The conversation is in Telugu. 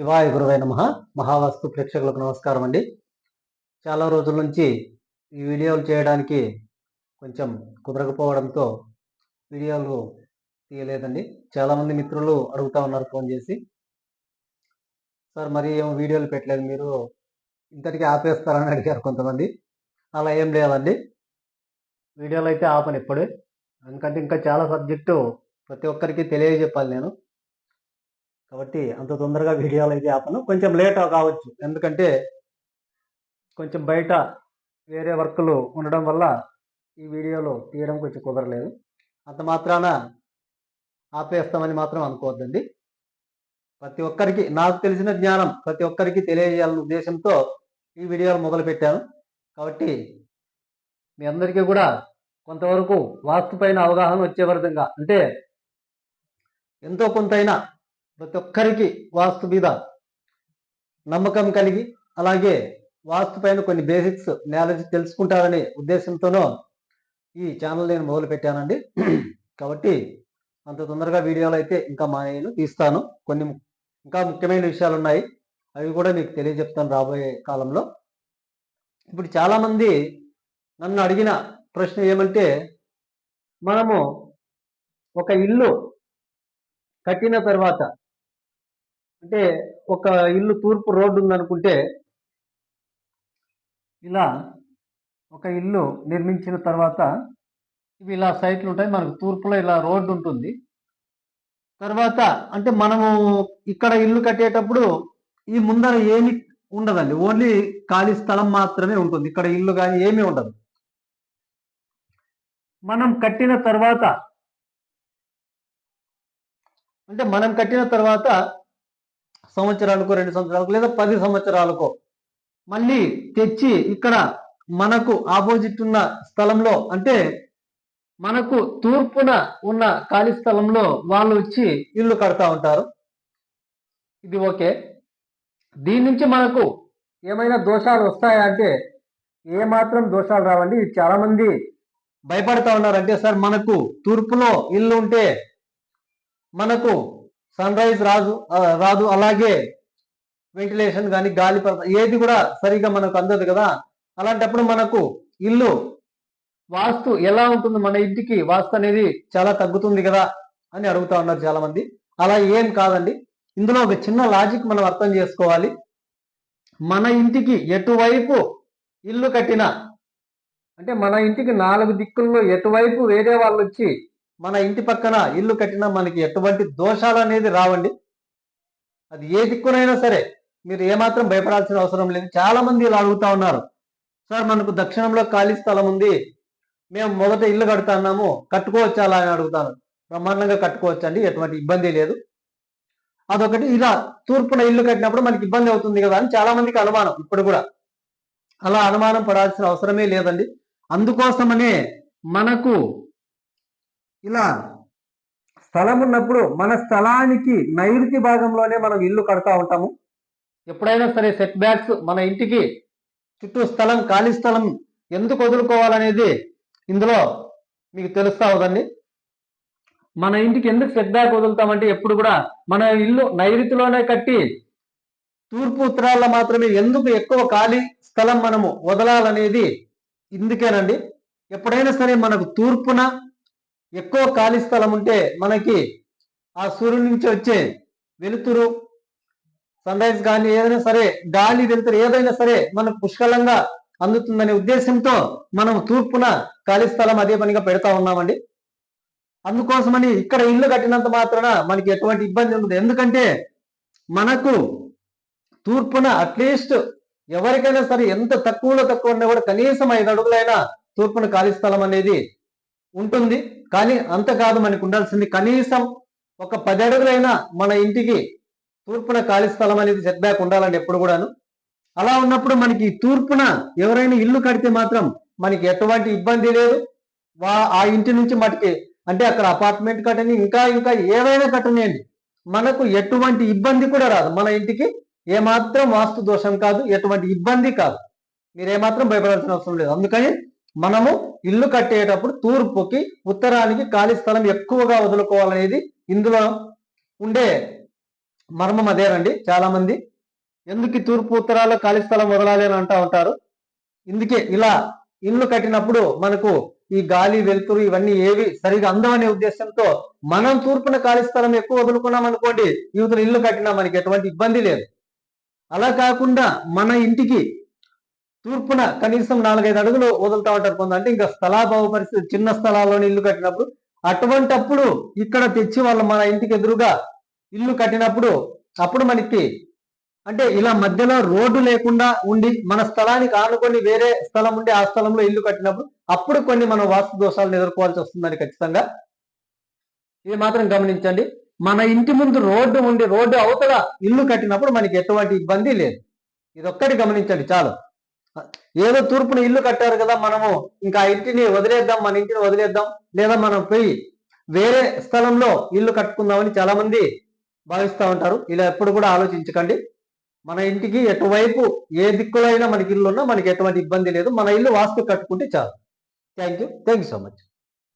శివాయ గురువై నమ. మహావాస్తు ప్రేక్షకులకు నమస్కారం అండి. చాలా రోజుల నుంచి ఈ వీడియోలు చేయడానికి కొంచెం కుదరకపోవడంతో వీడియోలు తీయలేదండి. చాలామంది మిత్రులు అడుగుతా ఉన్నారు ఫోన్ చేసి. సార్ మరి ఏం వీడియోలు పెట్టలేదు మీరు? ఇంతటికి ఆపేస్తారని అడిగారు కొంతమంది. అలా ఏం లేదండి వీడియోలు అయితే ఆపను ఇప్పుడే ఎందుకంటే ఇంకా చాలా సబ్జెక్టు ప్రతి ఒక్కరికి తెలియజెప్పాలి నేను. కాబట్టి అంత తొందరగా వీడియోలు అయితే ఆపను. కొంచెం లేట్ కావచ్చు. ఎందుకంటే కొంచెం బయట వేరే వర్క్లు ఉండడం వల్ల ఈ వీడియోలు తీయడం కొంచెం కుదరలేదు. అంత మాత్రాన ఆపేస్తామని మాత్రం అనుకోవద్దండి. ప్రతి ఒక్కరికి నాకు తెలిసిన జ్ఞానం ప్రతి ఒక్కరికి తెలియజేయాలన్న ఉద్దేశంతో ఈ వీడియోలు మొదలుపెట్టాను. కాబట్టి మీ అందరికీ కూడా కొంతవరకు వాస్తు పైన అవగాహన వచ్చే విధంగా అంటే ఎంతో కొంతైనా ప్రతి ఒక్కరికి వాస్తు మీద నమ్మకం కలిగి అలాగే వాస్తు పైన కొన్ని బేసిక్స్ నాలెడ్జ్ తెలుసుకుంటారనే ఉద్దేశంతోనో ఈ ఛానల్ నేను మొదలు పెట్టానండి. కాబట్టి అంత తొందరగా వీడియోలు అయితే ఇంకా మా నేను తీస్తాను. కొన్ని ఇంకా ముఖ్యమైన విషయాలు ఉన్నాయి. అవి కూడా మీకు తెలియజెప్తాను రాబోయే కాలంలో. ఇప్పుడు చాలామంది నన్ను అడిగిన ప్రశ్న ఏమంటే మనము ఒక ఇల్లు కట్టిన తర్వాత అంటే ఒక ఇల్లు తూర్పు రోడ్డు ఉందనుకుంటే ఇలా ఒక ఇల్లు నిర్మించిన తర్వాత ఇవి ఇలా సైట్లు ఉంటాయి. మనకు తూర్పులో ఇలా రోడ్డు ఉంటుంది. తర్వాత అంటే మనము ఇక్కడ ఇల్లు కట్టేటప్పుడు ఈ ముందర ఏమి ఉండదండి. ఓన్లీ ఖాళీ స్థలం మాత్రమే ఉంటుంది. ఇక్కడ ఇల్లు కానీ ఏమీ ఉండదు. మనం కట్టిన తర్వాత అంటే మనం కట్టిన తర్వాత సంవత్సరాలకు రెండు సంవత్సరాలకు లేదా పది సంవత్సరాలకు మళ్ళీ తెచ్చి ఇక్కడ మనకు ఆపోజిట్ ఉన్న స్థలంలో అంటే మనకు తూర్పున ఉన్న ఖాళీ స్థలంలో వాళ్ళు వచ్చి ఇల్లు కడతా ఉంటారు. ఇది ఓకే. దీని నుంచి మనకు ఏమైనా దోషాలు వస్తాయా అంటే ఏమాత్రం దోషాలు రావండి. చాలా మంది భయపడతా ఉన్నారంటే సార్ మనకు తూర్పులో ఇల్లు ఉంటే మనకు సన్ రైజ్ రాదు రాదు. అలాగే వెంటిలేషన్ కానీ గాలి ఏది కూడా సరిగా మనకు అందదు కదా. అలాంటప్పుడు మనకు ఇల్లు వాస్తు ఎలా ఉంటుంది మన ఇంటికి? వాస్తు అనేది చాలా తగ్గుతుంది కదా అని అడుగుతా ఉన్నారు చాలా మంది అలా ఏం కాదండి. ఇందులో ఒక చిన్న లాజిక్ మనం అర్థం చేసుకోవాలి. మన ఇంటికి ఎటువైపు ఇల్లు కట్టినా అంటే మన ఇంటికి నాలుగు దిక్కుల్లో ఎటువైపు వేరే వాళ్ళు వచ్చి మన ఇంటి పక్కన ఇల్లు కట్టినా మనకి ఎటువంటి దోషాలు అనేది రావండి. అది ఏ దిక్కునైనా సరే మీరు ఏమాత్రం భయపడాల్సిన అవసరం లేదు. చాలా మంది ఇలా అడుగుతా ఉన్నారు. సార్ మనకు దక్షిణంలో ఖాళీ స్థలం ఉంది. మేము మొదట ఇల్లు కడుతున్నాము కట్టుకోవచ్చా అలా అని అడుగుతాను బ్రహ్మాండంగా కట్టుకోవచ్చు అండి. ఎటువంటి ఇబ్బంది లేదు. అదొకటి. ఇలా తూర్పున ఇల్లు కట్టినప్పుడు మనకి ఇబ్బంది అవుతుంది కదా అని చాలా మందికి అనుమానం ఇప్పుడు కూడా. అలా అనుమానం పడాల్సిన అవసరమే లేదండి. అందుకోసమనే మనకు ఇలా స్థలం ఉన్నప్పుడు మన స్థలానికి నైరుతి భాగంలోనే మనం ఇల్లు కడతా ఉంటాము. ఎప్పుడైనా సరే సెట్ బ్యాక్స్ మన ఇంటికి చుట్టూ స్థలం ఖాళీ స్థలం ఎందుకు వదులుకోవాలనేది ఇందులో మీకు తెలుస్తా ఉందండి. మన ఇంటికి ఎందుకు సెట్ బ్యాక్ వదులుతామంటే ఎప్పుడు కూడా మన ఇల్లు నైరుతిలోనే కట్టి తూర్పు ఉత్తరాల్లో మాత్రమే ఎందుకు ఎక్కువ ఖాళీ స్థలం మనము వదలాలనేది ఇందుకేనండి. ఎప్పుడైనా సరే మనకు తూర్పున ఎక్కువ ఖాళీ స్థలం ఉంటే మనకి ఆ సూర్యుడి నుంచి వచ్చే వెలుతురు సన్ రైజ్ కానీ ఏదైనా సరే గాలి వెలుతురు ఏదైనా సరే మనకు పుష్కలంగా అందుతుందనే ఉద్దేశంతో మనం తూర్పున ఖాళీ స్థలం అదే పనిగా పెడతా ఉన్నామండి. అందుకోసమని ఇక్కడ ఇల్లు కట్టినంత మాత్రాన మనకి ఎటువంటి ఇబ్బంది ఉండదు. ఎందుకంటే మనకు తూర్పున అట్లీస్ట్ ఎవరికైనా సరే ఎంత తక్కువలో తక్కువ ఉన్నా కూడా కనీసం ఐదు అడుగులైనా తూర్పున ఖాళీ స్థలం అనేది ఉంటుంది. కానీ అంత కాదు మనకు ఉండాల్సింది కనీసం ఒక పది అడుగులైనా మన ఇంటికి తూర్పున ఖాళీ స్థలం అనేది సెట్ బ్యాక్ ఉండాలండి ఎప్పుడు కూడాను. అలా ఉన్నప్పుడు మనకి తూర్పున ఎవరైనా ఇల్లు కడితే మాత్రం మనకి ఎటువంటి ఇబ్బంది లేదు. వా ఆ ఇంటి నుంచి మటుకి అంటే అక్కడ అపార్ట్మెంట్ కట్టని ఇంకా ఇంకా ఏవైనా కట్టనియండి. మనకు ఎటువంటి ఇబ్బంది కూడా రాదు. మన ఇంటికి ఏమాత్రం వాస్తు దోషం కాదు ఎటువంటి ఇబ్బంది కాదు. మీరు ఏమాత్రం భయపడాల్సిన అవసరం లేదు. అందుకని మనము ఇల్లు కట్టేటప్పుడు తూర్పుకి ఉత్తరానికి ఖాళీ స్థలం ఎక్కువగా వదులుకోవాలనేది ఇందులో ఉండే మర్మం అదేనండి చాలా మంది ఎందుకు తూర్పు ఉత్తరాల్లో ఖాళీ స్థలం వదలాలి అని అంటా ఉంటారు? ఇందుకే ఇలా ఇల్లు కట్టినప్పుడు మనకు ఈ గాలి వెలుతురు ఇవన్నీ ఏవి సరిగా అందమనే ఉద్దేశంతో మనం తూర్పున ఖాళీ స్థలం ఎక్కువ వదులుకున్నాం అనుకోండి యువతలు ఇల్లు కట్టినా మనకి ఎటువంటి ఇబ్బంది లేదు. అలా కాకుండా మన ఇంటికి తూర్పున కనీసం నాలుగైదు అడుగులు వదులుతా ఉంటారు కొంత అంటే ఇంకా స్థలాభావ పరిస్థితి చిన్న స్థలాల్లోని ఇల్లు కట్టినప్పుడు అటువంటప్పుడు ఇక్కడ తెచ్చి వాళ్ళు మన ఇంటికి ఎదురుగా ఇల్లు కట్టినప్పుడు అప్పుడు మనకి అంటే ఇలా మధ్యలో రోడ్డు లేకుండా ఉండి మన స్థలానికి ఆనుకొని వేరే స్థలం ఉండి ఆ స్థలంలో ఇల్లు కట్టినప్పుడు అప్పుడు కొన్ని మనం వాస్తు దోషాలను ఎదుర్కోవాల్సి వస్తుందని ఖచ్చితంగా ఇది మాత్రం గమనించండి. మన ఇంటి ముందు రోడ్డు ఉండి రోడ్డు అవతల ఇల్లు కట్టినప్పుడు మనకి ఎటువంటి ఇబ్బంది లేదు. ఇదొక్కటి గమనించండి చాలు. ఏదో తూర్పున ఇల్లు కట్టారు కదా మనము ఇంకా ఆ ఇంటిని వదిలేద్దాం మన ఇంటిని వదిలేద్దాం లేదా మనం పోయి వేరే స్థలంలో ఇల్లు కట్టుకుందామని చాలా మంది భావిస్తూ ఉంటారు. ఇలా ఎప్పుడు కూడా ఆలోచించకండి. మన ఇంటికి ఎటువైపు ఏ దిక్కులైనా మనకి ఇల్లు ఉన్నా మనకి ఎటువంటి ఇబ్బంది లేదు. మన ఇల్లు వాస్తు కట్టుకుంటే చాలు. Thank you thank you so much